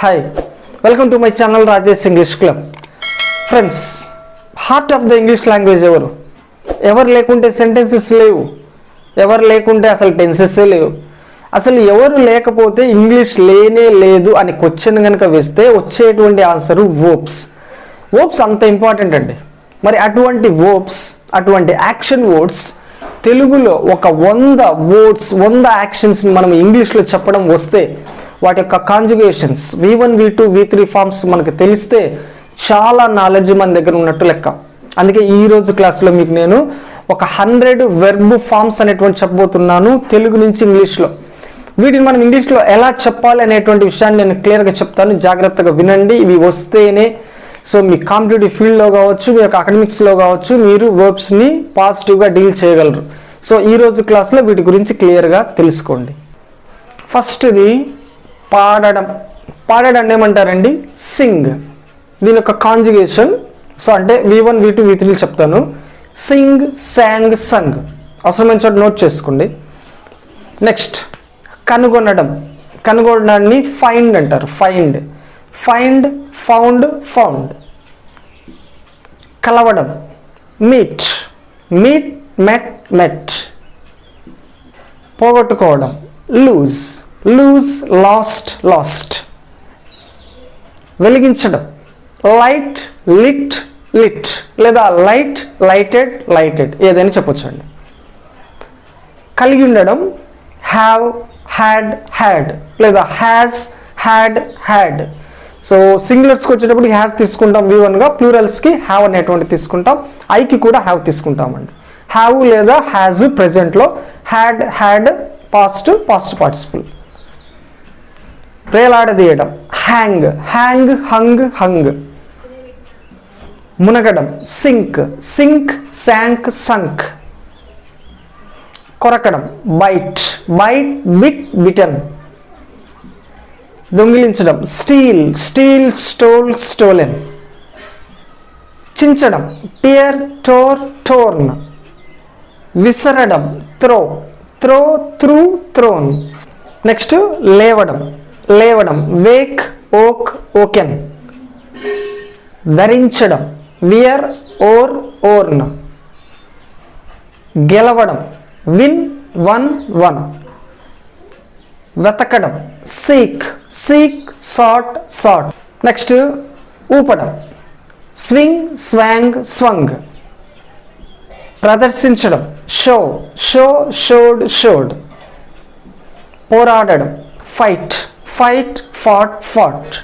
Hi welcome to my channel Rajesh English club friends heart of the English language ఎవరు? ఎవరు లేకుంటే sentences లేవు. ఎవరు లేకుంటే అసలు టెన్సెస్ లేవు. అసలు ఎవరు లేకపోతే ఇంగ్లీష్ లేనే లేదు అని క్వశ్చన్ కనుక వేస్తే వచ్చేటువంటి ఆన్సరు వోప్స్ వోప్స్ అంత ఇంపార్టెంట్ అండి. మరి అటువంటి వోప్స్ అటువంటి యాక్షన్ వర్డ్స్ తెలుగులో ఒక వంద వర్డ్స్ వంద యాక్షన్స్ని మనం ఇంగ్లీష్లో చెప్పడం వస్తే వాటి యొక్క conjugations V one V two V three forms మనకు తెలిస్తే చాలా నాలెడ్జ్ మన దగ్గర ఉన్నట్టు లెక్క. అందుకే ఈ రోజు క్లాస్లో మీకు నేను ఒక హండ్రెడ్ వెర్బ్ ఫార్మ్స్ అనేటువంటి చెప్పబోతున్నాను తెలుగు నుంచి ఇంగ్లీష్లో. వీటిని మనం ఇంగ్లీష్లో ఎలా చెప్పాలి అనేటువంటి విషయాన్ని నేను క్లియర్గా చెప్తాను. జాగ్రత్తగా వినండి. ఇవి వస్తేనే సో మీ కాంపిటేటివ్ ఫీల్డ్లో కావచ్చు మీ యొక్క అకాడమిక్స్లో కావచ్చు మీరు వర్బ్స్ని పాజిటివ్గా డీల్ చేయగలరు. సో ఈ రోజు క్లాస్లో వీటి గురించి క్లియర్గా తెలుసుకోండి. ఫస్ట్ది పాడడం. పాడడం ఏమంటారండి? సింగ్. దీని యొక్క కాంజుగేషన్. సో అంటే V one V two V three చెప్తాను. సింగ్ శాంగ్ సంగ్ అవసరమైన చోట నోట్ చేసుకోండి. నెక్స్ట్ కనుగొనడం. కనుగొనడాన్ని ఫైండ్ అంటారు. ఫైండ్. Find found found. కలవడం. మీట్. Meet met met. పోగొట్టుకోవడం. లూజ్. లూజ్ లాస్ట్ లాస్ట్ వెలిగించడం. లైట్ లిట్ లిట్ లేదా లైట్ లైటెడ్ లైటెడ్ ఏదైనా చెప్పొచ్చండి. కలిగి ఉండడం. హ్యావ్ హ్యాడ్ హ్యాడ్ లేదా హ్యాస్ హ్యాడ్ హ్యాడ్ సో సింగులర్స్కి వచ్చేటప్పుడు హ్యాస్ తీసుకుంటాం. వి వన్గా ప్లూరల్స్కి హ్యావ్ అనేటువంటి తీసుకుంటాం. ఐకి కూడా హ్యావ్ తీసుకుంటామండి. హ్యావ్ లేదా has ప్రెజెంట్లో had had past past participle వేలాడదీయడం. Hang hang hung hung. మునగడం sink sink sank sunk. కొరకడం బైట్ బైట్ బిట్ బిటన్ దొంగిలించడం స్టీల్ స్టీల్ స్టోల్ స్టోలెన్. చించడం టియర్ టోర్ టోర్న్. విసరడం throw throw threw thrown. Next లేవడం. లేవడం. Wake woke woken. ధరించడం. Wear wore worn. గెలవడం. Win won won. వెతకడం. Seek seek sought sought. Next ఊపడం. Swing swang swung. ప్రదర్శించడం. Show show showed showed. పోరాడడం. Fight. Fight fought fought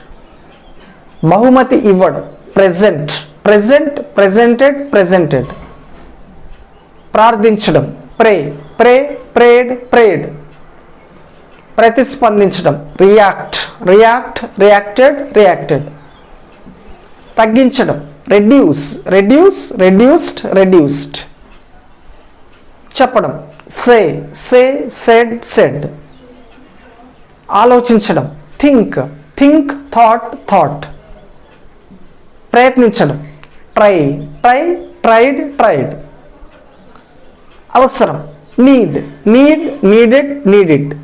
బహుమతి ఇవ్వడం. Present present presented presented ప్రార్థించడం. Pray pray prayed prayed ప్రతిస్పందించడం. React react reacted reacted తగ్గించడం. Reduce reduce reduced reduced చెప్పడం. Say say said said ఆలోచించడం. Think think thought thought ప్రయత్నించడం. Try try tried tried అవసరం. Need need needed needed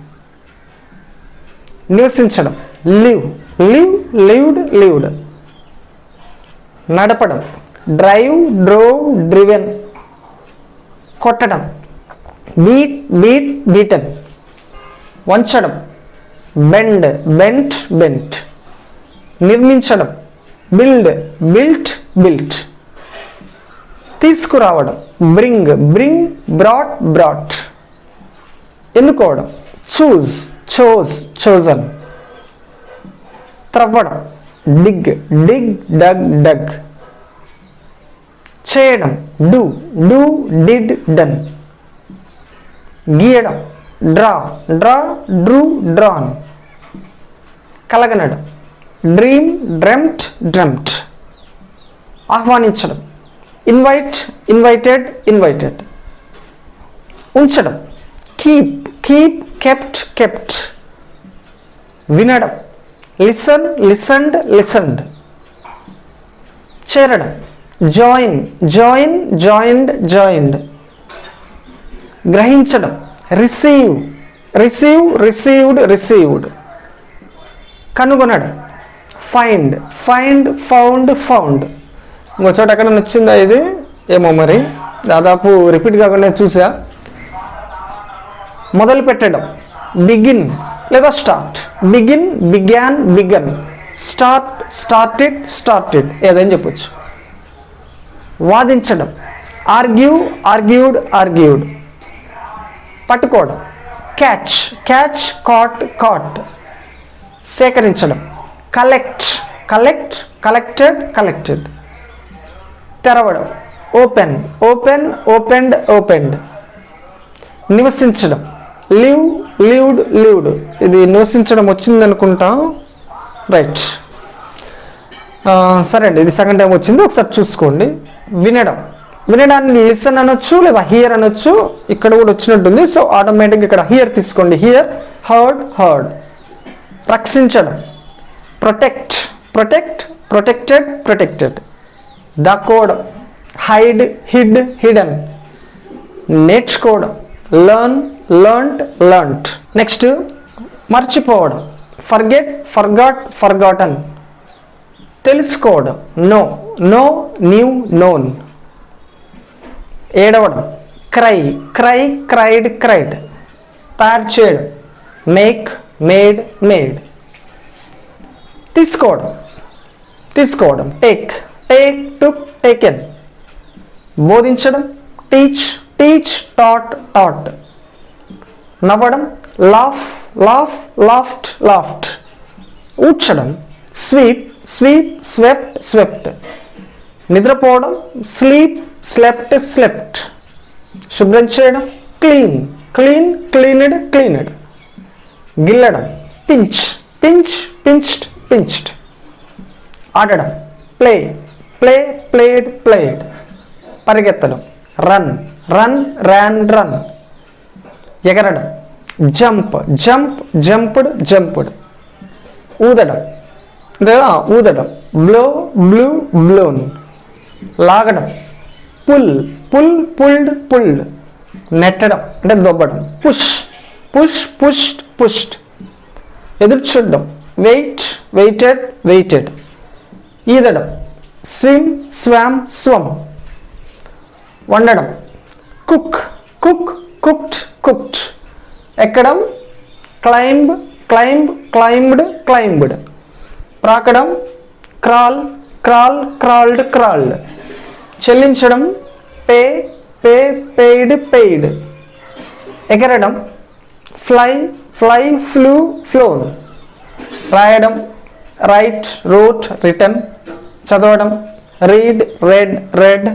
నివసించడం. Live live lived lived నడపడం. Drive drove driven కొట్టడం. Beat beat beaten వంచడం. Bend bent bent నిర్మించడం build built built తీసుకురావడం bring bring brought brought ఎన్నుకోవడం choose chose chosen త్రవ్వడం dig dig dug dug చేయడం do do did done గీయడం draw draw drew drawn కలగనడం. Dream dreamt dreamt ఆహ్వానించడం. Invite invited invited ఉంచడం. Keep keep kept kept వినడం. Listen listened listened చేరడం. Join join joined joined గ్రహించడం. Receive receive received received కనుగొనడం find find found found ఇంకో చోట ఎక్కడ నచ్చిందా ఇది? ఏమో మరి. దాదాపు రిపీట్ కాకుండా చూసా. మొదలు పెట్టడం. బిగిన్ లేదా start begin began begun start started started ఏదని చెప్పొచ్చు. వాదించడం. ఆర్గ్యూ ఆర్గ్యూడ్ ఆర్గ్యూడ్ పట్టుకోవడం. క్యాచ్ క్యాచ్ కాట్ కాట్ సేకరించడం. కలెక్ట్ కలెక్ట్ కలెక్టెడ్ కలెక్టెడ్ తెరవడం. ఓపెన్ ఓపెన్ ఓపెన్డ్ ఓపెన్డ్ నివసించడం. లివ్ లివ్డ్ లివ్డ్ ఇది నివసించడం వచ్చింది అనుకుంటాం? రైట్ సరే అండి ఇది సెకండ్ టైం వచ్చింది. ఒకసారి చూసుకోండి. వినడం. వినడాన్ని లిసన్ అనొచ్చు లేదా హియర్ అనొచ్చు. ఇక్కడ కూడా వచ్చినట్టుంది. సో ఆటోమేటిక్ ఇక్కడ హియర్ తీసుకోండి. హియర్ హర్డ్ హర్డ్ రక్షించడం. ప్రొటెక్ట్ ప్రొటెక్ట్ ప్రొటెక్టెడ్ ప్రొటెక్టెడ్ దాక్కోవడం హైడ్ హిడ్ హిడన్ నేర్చుకోవడం. లర్న్ లర్న్ట్ లర్న్ట్ నెక్స్ట్ మర్చిపోవడం. ఫర్గెట్ ఫర్గాట్ ఫర్గాటన్ తెలుసుకోవడం. నో నో న్యూ నోన్ ఏడవడం. క్రై క్రై క్రైడ్ క్రైడ్ తయారు చేయడం మేక్ మేడ్ మేడ్ తీసుకోవడం. తీసుకోవడం. టేక్ టేక్ టు టేకెన్ బోధించడం. టీచ్ టీచ్ టాట్ టాట్ నవ్వడం. లాఫ్ లాఫ్ లాఫ్ట్ లాఫ్ట్ ఊడ్చడం. స్వీప్ స్వీప్ స్వెప్ట్ స్వెప్ట్ నిద్రపోవడం. స్లీప్ స్లెప్ట్ స్లెప్ట్ శుభ్రం చేయడం క్లీన్ క్లీన్ క్లీనెడ్ క్లీనెడ్ గిల్లడం పించ్ పించ్ పించ్డ్ పించ్డ్ ఆడడం ప్లే ప్లే ప్లేడ్ ప్లేడ్ పరిగెత్తడం run run ran run ఎగరడం jump jump jumped jumped ఊదడం ఊదడం. బ్లో బ్లూ బ్లోన్ లాగడం పుల్ పుల్ పుల్డ్ పుల్డ్. నెట్టడం అంటే దొబ్బడం. Push push pushed pushed. ఎదురు చూడడం. Wait waited waited. ఈదడం. Swim swam swum. వండడం. Cook cook cooked cooked. ఎక్కడం? Climb climb climbed climbed. ప్రాకడం? Crawl crawl crawled crawled. చెల్లించడం పే పే పెయిడ్ పెయిడ్. ఎగరడం fly fly flew flown. రాయడం write wrote written. చదవడం read read read.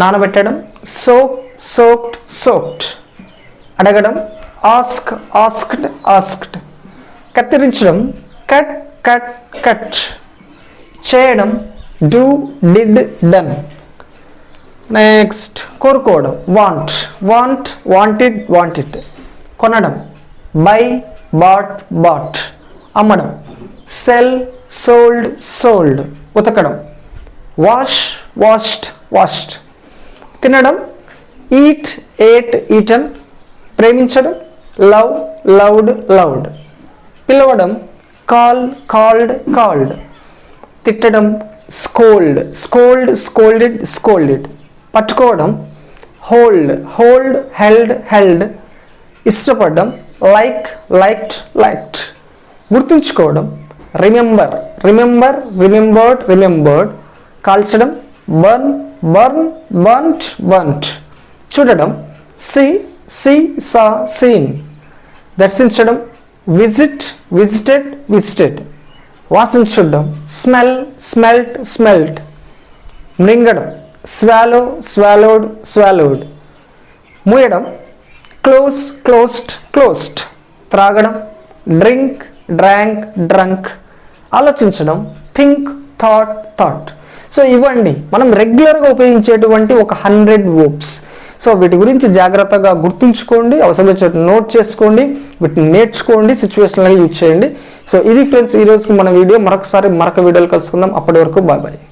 నానబెట్టడం soak soaked soaked. అడగడం ask asked asked. కత్తిరించడం cut cut cut. చేయడం do did done. Next కోరుకోవడం. Want want wanted wanted కొనడం. Buy bought bought అమ్మడం. సెల్ సోల్డ్ సోల్డ్ ఉతకడం. వాష్ వాష్డ్ వాష్డ్ తినడం. ఈట్ ఏట్ ఈటన్ ప్రేమించడం. లవ్ లవ్డ్ లవ్డ్ పిలవడం. కాల్ కాల్డ్ కాల్డ్ తిట్టడం. స్కోల్డ్ స్కోల్డ్ స్కోల్డెడ్ స్కోల్డెడ్ పట్టుకోవడం హోల్డ్ హోల్డ్ హెల్డ్ హెల్డ్ ఇష్టపడడం లైక్ లైక్డ్ లైక్డ్ గుర్తుంచుకోవడం రిమెంబర్ రిమెంబర్ రిమెంబర్డ్ రిమెంబర్డ్ కాల్చడం బర్న్ బర్న్ బర్న్ట్ బర్న్ట్ చూడడం see see saw seen దర్శించడం visit visited visited వాసన చూడడం స్మెల్ స్మెల్ట్ స్మెల్ట్ మృంగడం. స్వాలో స్వాలోడ్ స్వాలోడ్ మూయడం. క్లోజ్ క్లోజ్డ్ క్లోజ్డ్ త్రాగడం. డ్రింక్ డ్రాంక్ డ్రంక్ ఆలోచించడం. థింక్ థాట్ థాట్ సో ఇవ్వండి. మనం రెగ్యులర్గా ఉపయోగించేటువంటి ఒక హండ్రెడ్ వర్బ్స్ సో వీటి గురించి జాగ్రత్తగా గుర్తుంచుకోండి. అవసరమైన చోట నోట్ చేసుకోండి. వీటిని నేర్చుకోండి. సిచ్యువేషన్లో యూజ్ చేయండి. సో ఇది ఫ్రెండ్స్ ఈరోజు మన వీడియో. మరొకసారి మరొక వీడియోలు కలుసుకుందాం. అప్పటి వరకు బాయ్ బాయ్